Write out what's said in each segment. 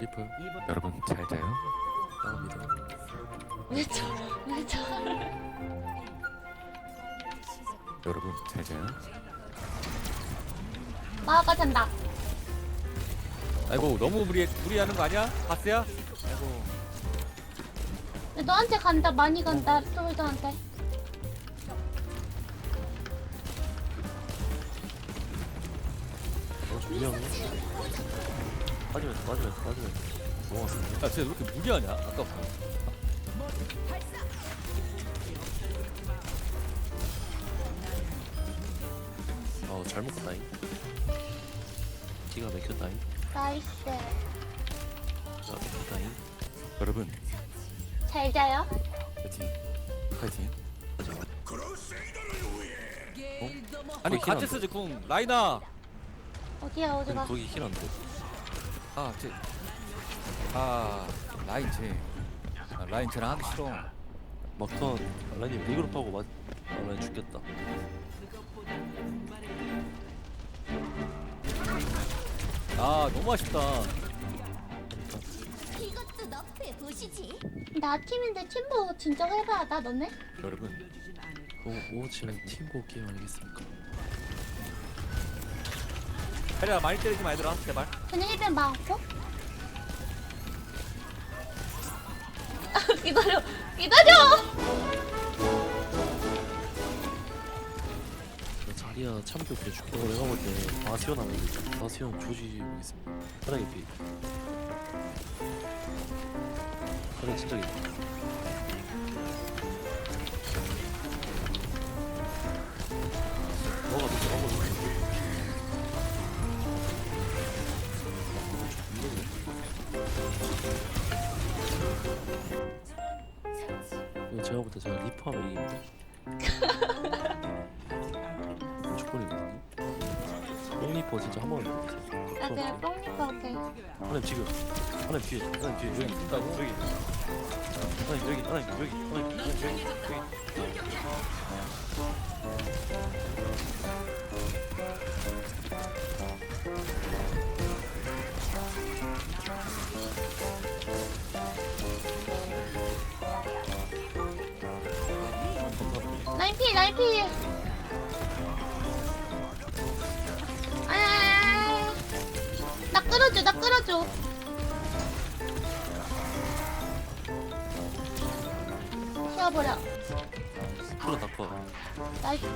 리프 여러분 잘 자요 나옵니다 왜 저? 왜 저? 여러분 잘 자요 마가 잔다. 아이고 너무 무리 무리하는 거 아니야? 바스야? 아이고 너한테 간다. 많이 간다. 솔드한테. 빠지면서 빠지면서 넘어갔습니다. 야쟤왜 이렇게 무리하냐? 아까 어 잘못 갔다잉. 기가 막혔다잉. 나이스. 기가 막혔다잉. 여러분. 잘 자요. 파이팅. 파이팅. 가자 아니 거기 같이 힐 쓰지 궁 라이나! 어디야 어디가? 거기 힐 안 돼 아쟤아 라인 쟤 아, 라인 쟤랑 하기 싫어 막턴 라인이 리그룹 하고 맞 아, 라인 죽겠다 아 너무 아쉽다 이것도 너프에 보시지. 나 팀인데 팀보 진정해봐. 나 너네? 여러분 오, 오버워치는 팀고 게임 아니겠습니까 하리야 많이 때리지 말더라 제발 그냥 1변 많고. 기다려. 기다려. 나 자리야 참교 그래 죽게 내가 볼때 바시온 하면 되죠 바시온 조지 보겠습니다 사랑의 비 사랑 진짜 겠다 제가 볼때 제가 리프하면 이깁니다 축구이거든요 뽕리퍼 진짜 한번 아 그래 뽕니까 오케이. 하나님 지금 하나님 뒤에 하나님 뒤에 여기 있다고? 여기. 하나님 여기 하나님 여기 하나님 여기 여기 여기 라인 피 라인 피. 아, 나 끌어줘 나 끌어줘. 씌워버려. 풀어 닦아 나이스.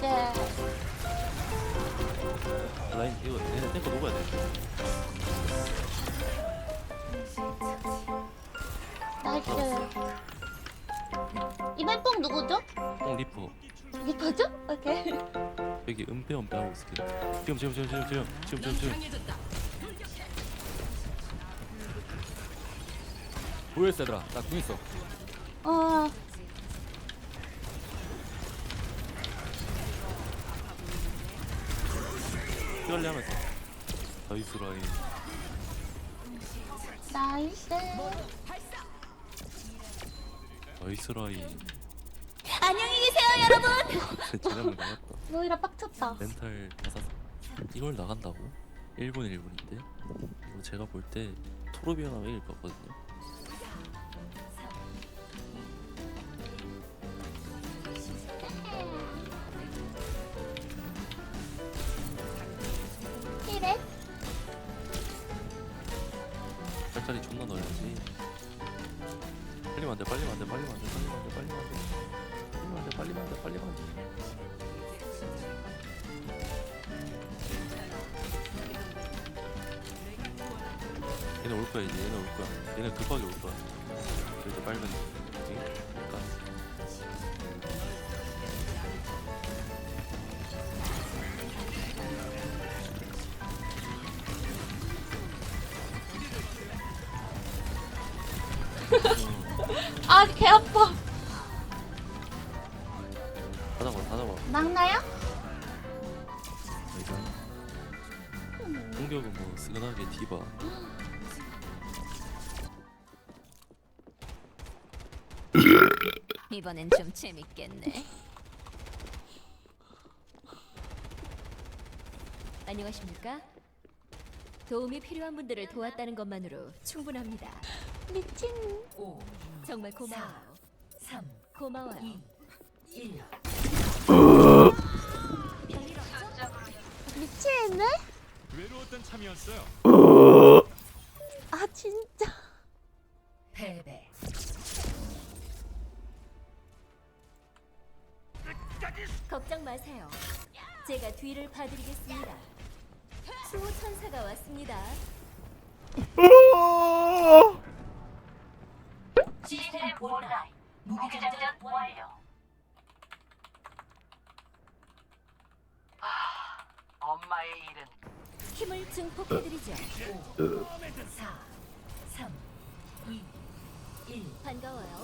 라인 이거 얘네 탱커 녹아야 돼 나이스. 이번 뽕 누구죠? 뽕 리퍼 리퍼죠? 오케이. 여기 은폐 은폐 하고 있을게 지금 지금 지금 지금 지금 지금 지금 지금 보였어 얘들아 나궁 있어 어. 피관리 하면서 나이스 라인 나이스. 나이스 라인 안녕히 계세요, 여러분. 쟤네들 나갔다. 로이라 빡쳤다. 멘탈 받아서 이걸 나간다고? 1분 1분인데? 이거 제가 볼 때 토르비언하면 이길 것 같거든요. 살짝이 존나 넣어야지. 빨리면 안돼 빨리면 안돼 빨리면 안돼 빨리면 안돼 빨리면 안돼 빨리면 안돼 얘네 올 거야 이제. 얘네 올 거야. 얘네 급하게 올 거야. 이제 빨면 그러니까? 아, 개 아파. 이번엔 좀 재밌겠네. 안녕하십니까? 도움이 필요한 분들을 도왔다는 것만으로 충분합니다. 미친. 5, 정말 고마워요. 3, 고마워요. 1. 미치겠네? 외로웠던 참이었어요. 제가 뒤를 봐드리겠습니다. 수호 천사가 왔습니다. 시스템 온라인. 무기장전 완료. 엄마의 일은 힘을 증폭해드리죠. 4, 3, 2, 1. 반가워요.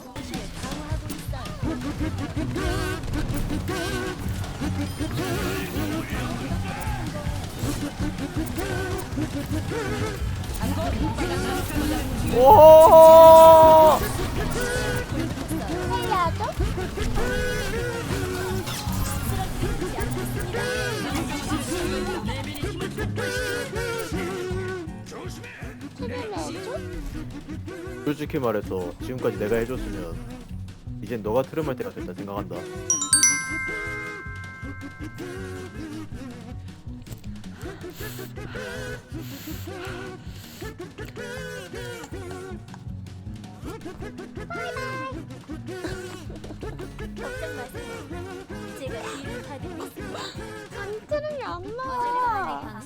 솔직히 말해서 지금까지 내가 해줬으면 이젠 너가 트름할 때가 됐다 생각한다. 안 나와.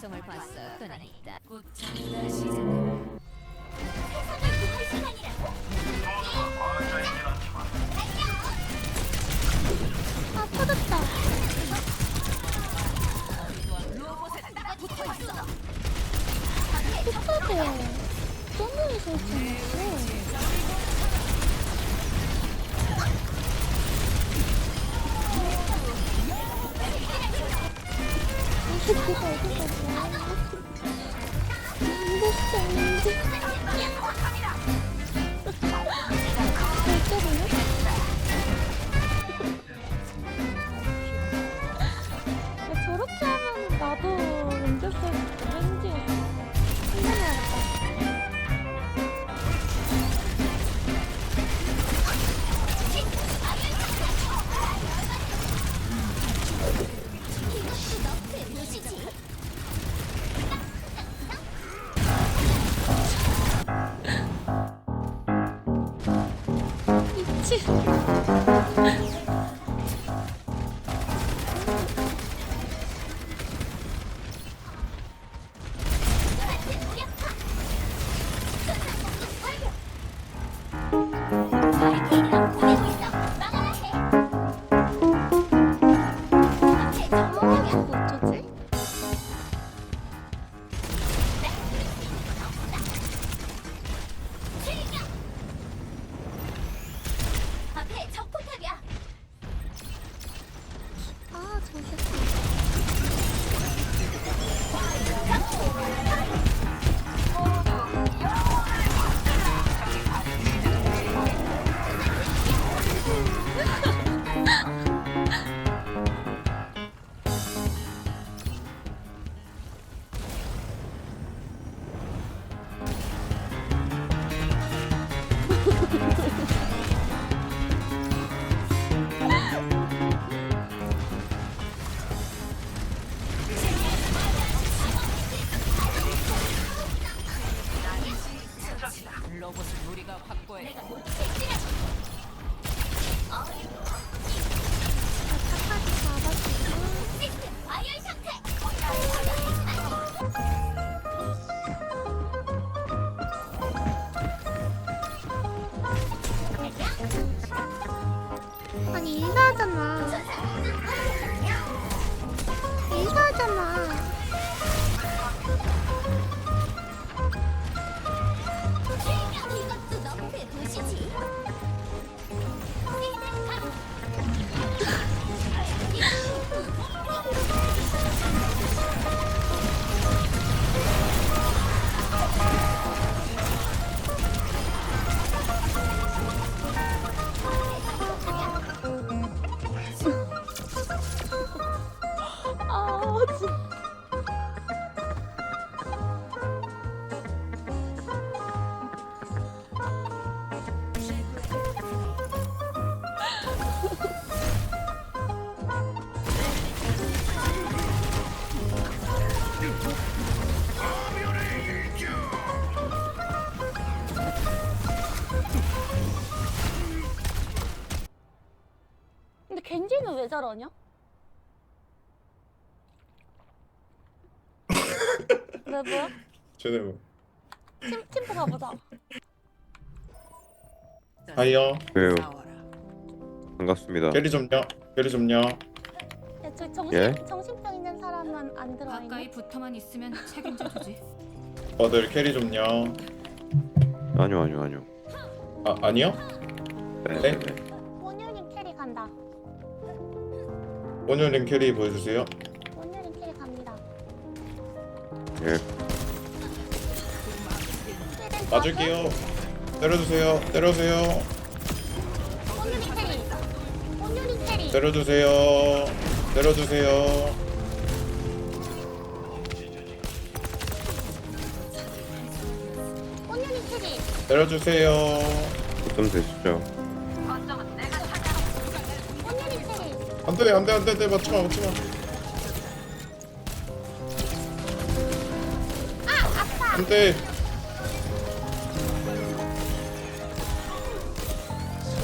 로봇을 우리가 확보해. 착하게 잡아주고. 아열 상태. 아니, 인사하잖아. 인사하잖아. 저러냐? 왜 뭐야? 쟤네 뭐 팀 팀프 가보자. 하이요 왜요? 반갑습니다. 캐리 좀요 캐리 좀요 야, 저 정신 예? 정신병 있는 사람은 안 들어와 있네. 붙어만 있으면 책임져 주지. 다들 캐리 좀요 아니요, 아니요, 아니요. 아 아니요 네, 네? 네. 오늘은 캐리 보여주세요 원율님 캐리 갑니다. 예. 맞을게요 때려주세요 때려주세요 원율님 캐리. 원율님 캐리. 때려주세요 때려주세요 캐리. 때려주세요 좀 되시죠? 안돼 안돼 안돼 안돼 맞지마 맞지마 안돼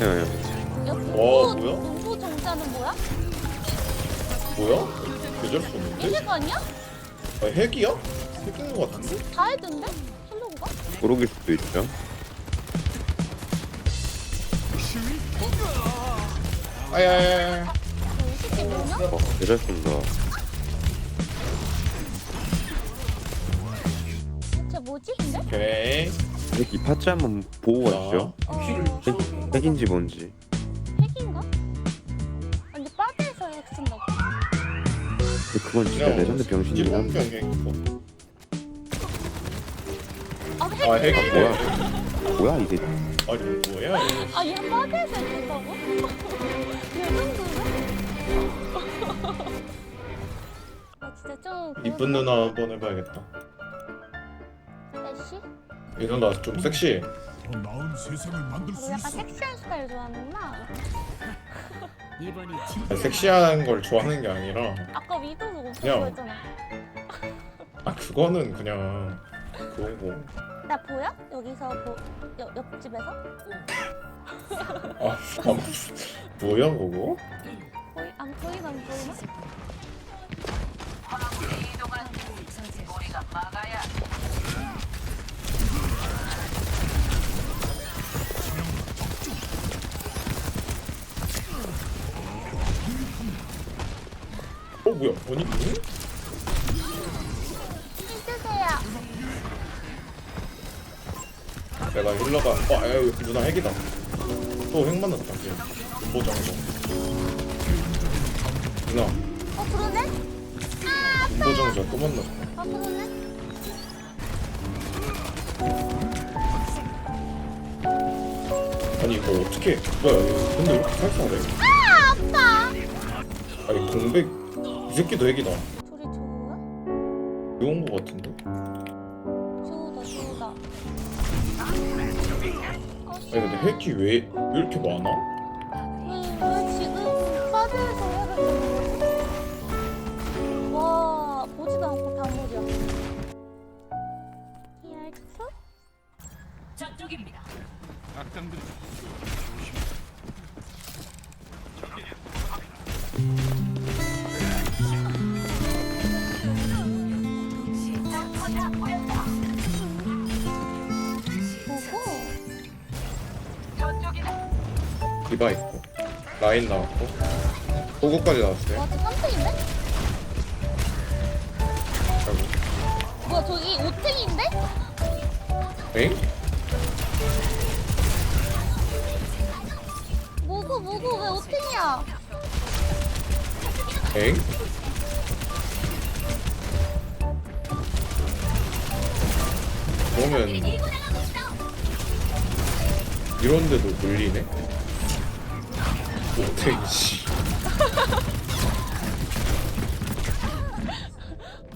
예, 예. 여기 와, 눈보, 뭐야? 눈보 정자는 뭐야? 뭐야? 계절 수 없는데? 이게가 아니야? 아, 핵이야? 핵인 것 같은데? 다 했던데? 슬로우가? 모르길 수도 있죠. 아야야야 저 20개 뭐냐? 어, 쏜다. 뭐지 근데? 오케이 이 파츠 한번 보고 가시죠. 어, 핵- 핵인지 뭔지. 핵인가? 아니 빠데에서 핵 쓴다고? 근데 그건 진짜 레전드 병신이긴 일본 한데. 병행 아 핵! 아 뭐야? 뭐야 이게? 아니 뭐야 이거 아얘 빠데에서 핵 쓴다고? 레전드 아 진짜 좀 이쁜 누나 한 번 해봐야겠다 애쉬? 이 누나 좀 섹시해 더 나은 세상을 만들 너 약간 섹시한 스타일 좋아하는구나 아니, 섹시한 걸 좋아하는 게 아니라 아까 위도도 없어 그냥. 보였잖아 아 그거는 그냥 그거고 나 보여? 여기서 보, 옆, 옆집에서? 아, 아 뭐야 그거? 보이, 보이나 안 보이나? 어 뭐야 아니 뭐? 힘주세요 내가 힐러가 어 아유 누나 핵이다 또 핵 만났다 걔 보장도 누나 어 그러네? 군보정자 또 만났다 아 그러네? 아니 이거 어떻게 뭐야 이거 근데 왜 이렇게 살살해 아 아파 아니 공백 이 새끼도 핵이다 둘이 좋아? 좋은 거 같은데 좋다 좋다 아 아니 근데 핵이 왜, 왜 이렇게 많아? 디바 있고 라인 나왔고 보고까지 나왔어요 와 저 3탱인데? 아이고. 뭐야 저기 5탱인데? 엥? 뭐고 뭐고 왜 5탱이야 엥? 그러면 이런데도 물리네? 오탱씨.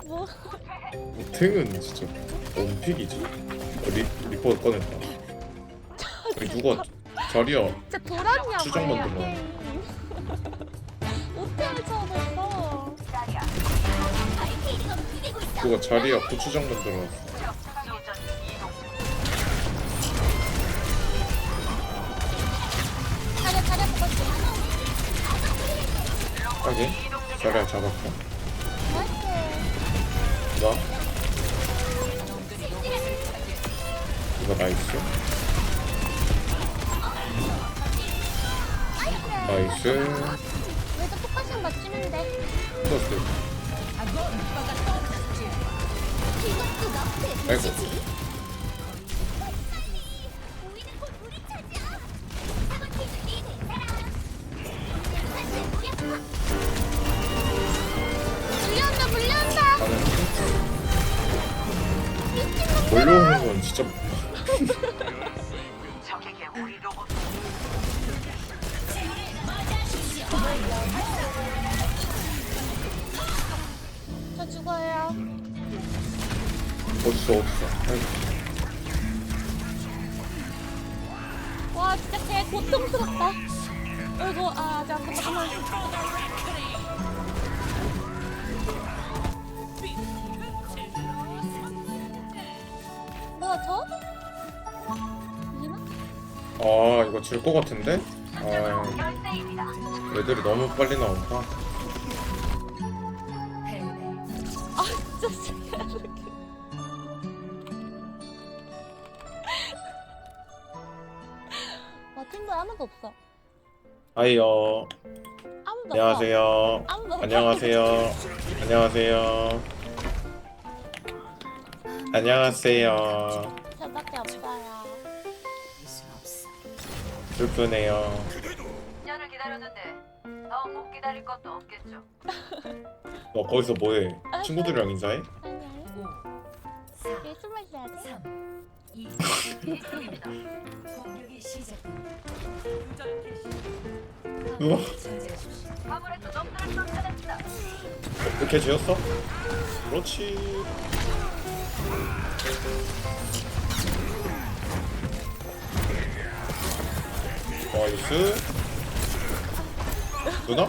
뭐 오탱은 진짜 원픽이지. 리, 리포트 꺼냈다. 아니 누가 자리야? 진짜 돌았냐고 수정 만들어. 게임. 5탱을 쳐줬어 누가 자리야? 고추장 만들어놨어 차려 차려 먹었지 까게 자리야 잡았고. 나 이거 나이스. 나이스. 왜저 포커싱 맞추면 돼? 플러스 아이고 아 이거 질 것 같은데? 아 애들이 너무 빨리 나온다 아 진짜 신기하게. 와 팀도 아무도 없어. 아이요 아무도 안녕하세요 없어. 아무도 없어. 안녕하세요 안녕하세요 안녕하세요 슬프네요 10년을 기다렸는데 더 못 기다릴 것도 없겠죠. 너 거기서 뭐해 친구들이랑 인사해? 아니 아니. 얘 숨어 있어야 돼. 공격이 시작됩니다. 누가? 아무래도 놈들을 쫓아냈다. 이렇게 지었어? 그렇지 나이스 누나?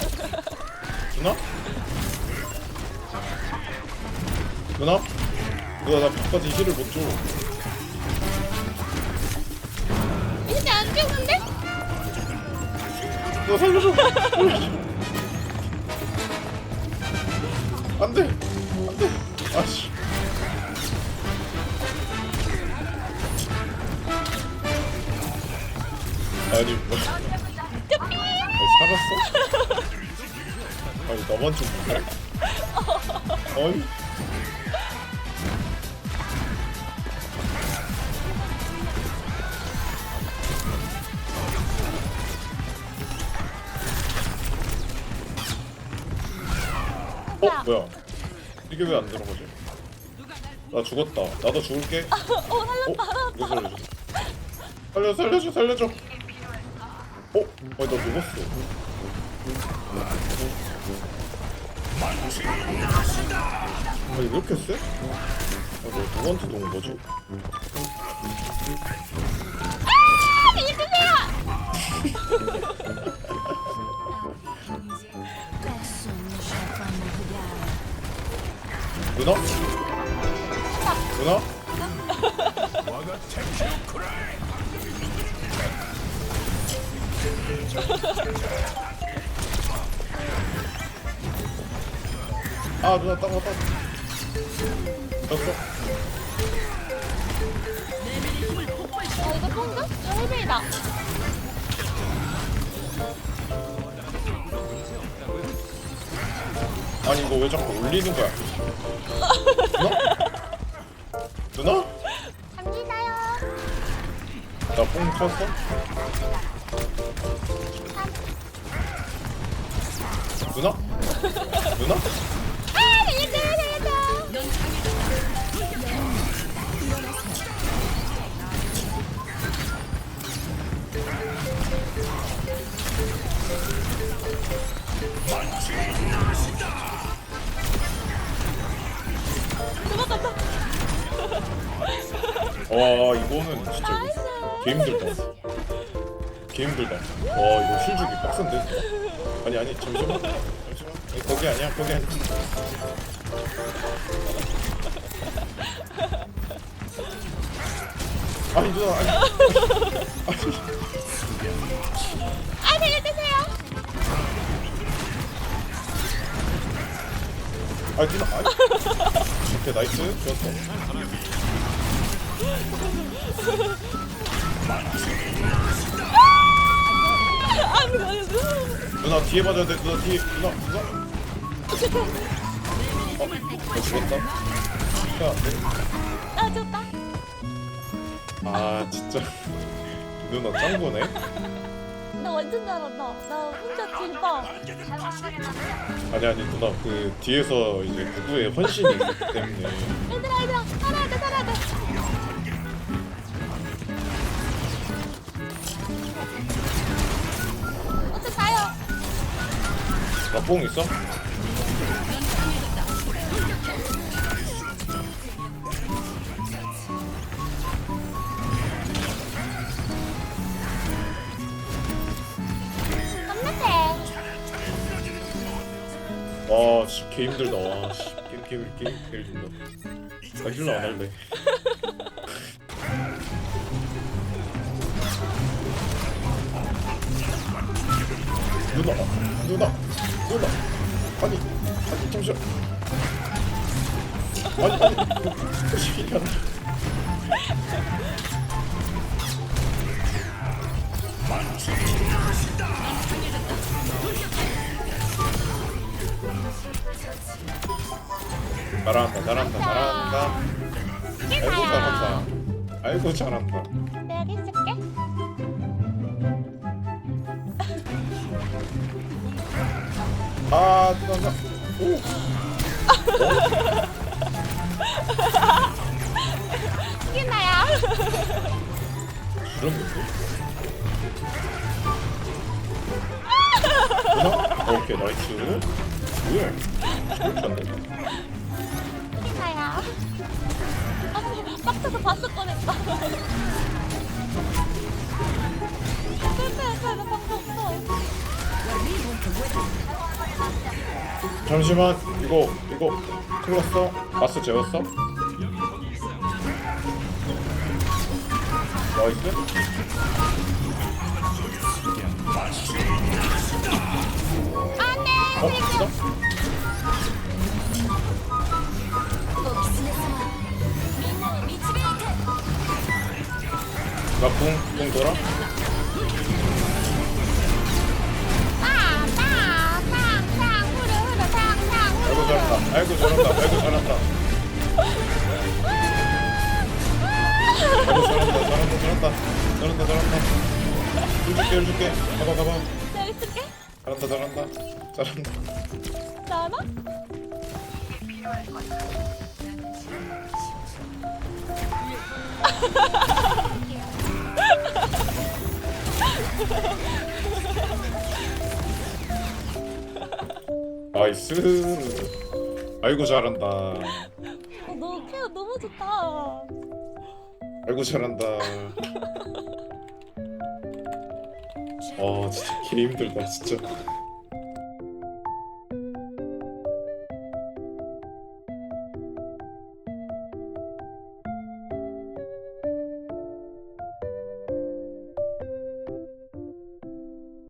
누나? 누나? 누나 나 끝까지 힐을 못줘 이제 안 죽는데? 누나 살려줘 안돼 안돼 아씨 아니 뭐 아니, 살았어? 아니 좀 그래 어이 어 뭐야 이게 왜 안 들어가지? 나 죽었다 나도 죽을게 어 살렸다. 어? 이거 살려줘 살려 살려줘 살려줘 어? 아니 나 녹았어 아 이거 왜 이렇게 세? 아, 너 누구한테 녹은 거지? 누나? 누나? 아 누나 졌어 어 이거 통과? 저 헬멧이다. 아니 이거 왜 자꾸 올리는 거야 누나? 누나? 갑니다요. 나뽕 쳤어? 누나? 누나? 아 살려줘 살려줘. 와 이거는 진짜 개 힘들다 개 힘들다 와 이거 실주기 빡센데 아니 아니 잠시만 잠시만 아니, 거기 아니야 거기 아니야. 아니 누나 아니. 아 살려주세요. 아 누나 아이 오케이 나이스. 좋았어 누나 뒤에 맞아야 돼 누나 뒤에 누나 누나 어? 나 죽었다 야, 네. 아 좋다. 아 진짜 누나 짱 보네 나 완전 잘한다. 나 혼자 대박. 아니 아니 누나 그 뒤에서 이제 누구의 헌신이 있기 때문에 얘들아 얘들아 나뽕 있어? 안돼. 와, 씨, 개 힘들다. 와, 씨, 게임 게임 게임 개 힘들다. 나 힐러 안 할래. 누나, 누나, 누나. 아니, 아니 잠시만. 아니, 아니, 그 시키냐? 잘한다, 잘한다, 잘한다. 아이고 잘한다. 아이고 잘한다. 아, 나, 오. 이게 나야. 그런 것도? 누나? 오케이, 나이스. 뭐야? 이렇게 안 돼. 이게 나야. 아, 빡쳐서 봤을 뻔했다. 나 방금 없 잠시만, 이거, 이거, 틀렸어? 바스 재웠어? 나이스? 어, 진짜? 나 붕, 붕 돌아? 잘한다, 아이고 잘한다, 아이고 잘한다. 잘한다, 잘한다, 잘한다, 잘한다, 잘한다. 해줄게, 해줄게. 가봐, 가봐. 내가 있을게. 잘한다, 잘한다, 잘한다. 나나? 나이스. 아이고 잘한다. 어, 너 케어 너무 좋다. 아이고 잘한다. 아 진짜 개 힘들다 진짜.